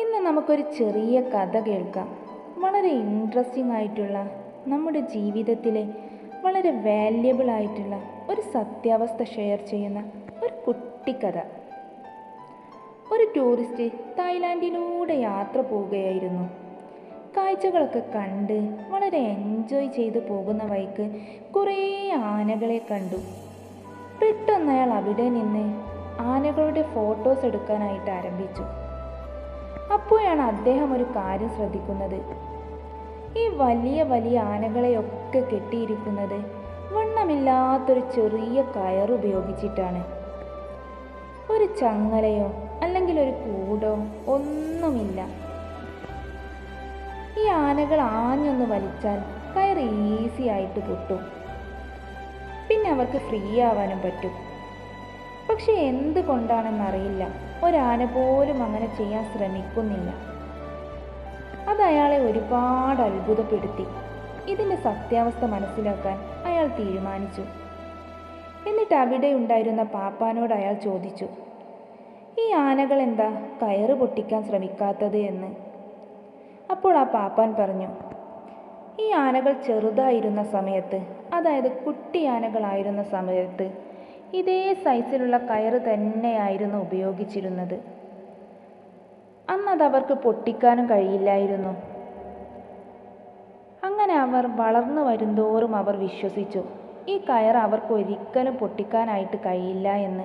ഇന്ന് നമുക്കൊരു ചെറിയ കഥ കേൾക്കാം. വളരെ ഇൻട്രസ്റ്റിംഗ് ആയിട്ടുള്ള നമ്മുടെ ജീവിതത്തിലെ വളരെ വാല്യബിൾ ആയിട്ടുള്ള ഒരു സത്യാവസ്ഥ ഷെയർ ചെയ്യുന്ന ഒരു കുട്ടിക്കഥ ഒരു ടൂറിസ്റ്റ് തായ്ലാൻഡിലൂടെ യാത്ര പോവുകയായിരുന്നു. കാഴ്ചകളൊക്കെ കണ്ട് വളരെ എൻജോയ് ചെയ്ത് പോകുന്ന വഴിക്ക് കുറേ ആനകളെ കണ്ടു. പെട്ടെന്ന് അയാൾ അവിടെ നിന്ന് ആനകളുടെ ഫോട്ടോസ് എടുക്കാനായിട്ട് ആരംഭിച്ചു. അപ്പോഴാണ് അദ്ദേഹം ഒരു കാര്യം ശ്രദ്ധിക്കുന്നത്. ഈ വലിയ വലിയ ആനകളെയൊക്കെ കെട്ടിയിരിക്കുന്നത് വണ്ണമില്ലാത്തൊരു ചെറിയ കയർ ഉപയോഗിച്ചിട്ടാണ്. ഒരു ചങ്ങലയോ അല്ലെങ്കിൽ ഒരു കൂടോ ഒന്നുമില്ല. ഈ ആനകൾ ആഞ്ഞൊന്ന് വലിച്ചാൽ കയർ ഈസി ആയിട്ട് പൊട്ടും. പിന്നെ അവർക്ക് ഫ്രീ ആവാനും പറ്റും. പക്ഷെ എന്തുകൊണ്ടാണെന്നറിയില്ല ഒരാന പോലും അങ്ങനെ ചെയ്യാൻ ശ്രമിക്കുന്നില്ല. അത് അയാളെ ഒരുപാട് അത്ഭുതപ്പെടുത്തി. ഇതിന്റെ സത്യാവസ്ഥ മനസ്സിലാക്കാൻ അയാൾ തീരുമാനിച്ചു. എന്നിട്ട് അവിടെ ഉണ്ടായിരുന്ന പാപ്പാനോട് അയാൾ ചോദിച്ചു ഈ ആനകൾ എന്താ കയറ് പൊട്ടിക്കാൻ ശ്രമിക്കാത്തത് എന്ന്? അപ്പോൾ ആ പാപ്പാൻ പറഞ്ഞു ഈ ആനകൾ ചെറുതായിരുന്ന സമയത്ത് അതായത് കുട്ടി ആനകളായിരുന്ന സമയത്ത് ഇതേ സൈസിലുള്ള കയറ് തന്നെയായിരുന്നു ഉപയോഗിച്ചിരുന്നത്. അന്നതവർക്ക് പൊട്ടിക്കാനും കഴിയില്ലായിരുന്നു. അങ്ങനെ അവർ വളർന്നു വരുന്തോറും അവർ വിശ്വസിച്ചു ഈ കയർ അവർക്ക് ഒരിക്കലും പൊട്ടിക്കാനായിട്ട് കഴിയില്ല എന്ന്.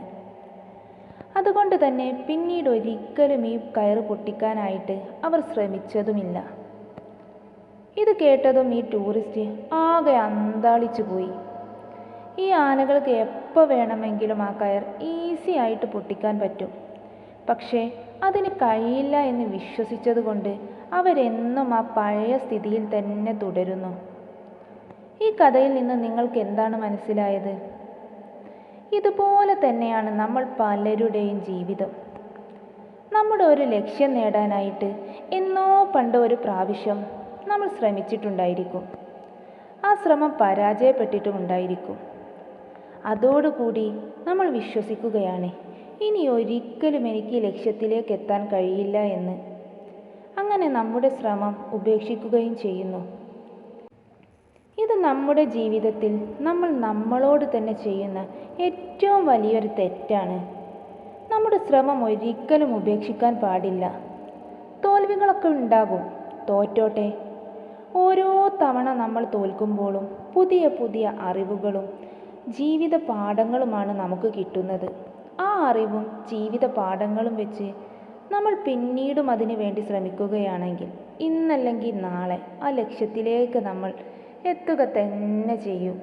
അതുകൊണ്ട് തന്നെ പിന്നീട് ഒരിക്കലും ഈ കയർ പൊട്ടിക്കാനായിട്ട് അവർ ശ്രമിച്ചതുമില്ല. ഇത് കേട്ടതും ഈ ടൂറിസ്റ്റ് ആകെ അന്താളിച്ചു പോയി ഈ ആനകൾക്ക് എപ്പോൾ വേണമെങ്കിലും ആ കയർ ഈസി ആയിട്ട് പൊട്ടിക്കാൻ പറ്റും. പക്ഷേ അതിന് കഴിയില്ല എന്ന് വിശ്വസിച്ചതുകൊണ്ട് അവരെന്നും ആ പഴയ സ്ഥിതിയിൽ തന്നെ തുടരുന്നു. ഈ കഥയിൽ നിന്ന് നിങ്ങൾക്ക് എന്താണ് മനസ്സിലായത്? ഇതുപോലെ തന്നെയാണ് നമ്മൾ പലരുടെയും ജീവിതം. നമ്മുടെ ഒരു ലക്ഷ്യം നേടാനായിട്ട് എന്നോ പണ്ട് ഒരു പ്രാവശ്യം നമ്മൾ ശ്രമിച്ചിട്ടുണ്ടായിരിക്കും. ആ ശ്രമം പരാജയപ്പെട്ടിട്ടുമുണ്ടായിരിക്കും അതോടുകൂടി നമ്മൾ വിശ്വസിക്കുകയാണ്. ഇനി ഒരിക്കലും എനിക്ക് ലക്ഷ്യത്തിലേക്ക് എത്താൻ കഴിയില്ല എന്ന്. അങ്ങനെ നമ്മുടെ ശ്രമം ഉപേക്ഷിക്കുകയും ചെയ്യുന്നു. ഇത് നമ്മുടെ ജീവിതത്തിൽ നമ്മൾ നമ്മളോട് തന്നെ ചെയ്യുന്ന ഏറ്റവും വലിയൊരു തെറ്റാണ്. നമ്മുടെ ശ്രമം ഒരിക്കലും ഉപേക്ഷിക്കാൻ പാടില്ല. തോൽവികളൊക്കെ ഉണ്ടാകും. തോറ്റോട്ടെ. ഓരോ തവണ നമ്മൾ തോൽക്കുമ്പോഴും പുതിയ പുതിയ അറിവുകളും ജീവിത പാഠങ്ങളുമാണ് നമുക്ക് കിട്ടുന്നത്. ആ അറിവും ജീവിത പാഠങ്ങളും വെച്ച് നമ്മൾ പിന്നീടും അതിനു വേണ്ടി ശ്രമിക്കുകയാണെങ്കിൽ ഇന്നല്ലെങ്കിൽ നാളെ ആ ലക്ഷ്യത്തിലേക്ക് നമ്മൾ എത്തുക തന്നെ ചെയ്യും.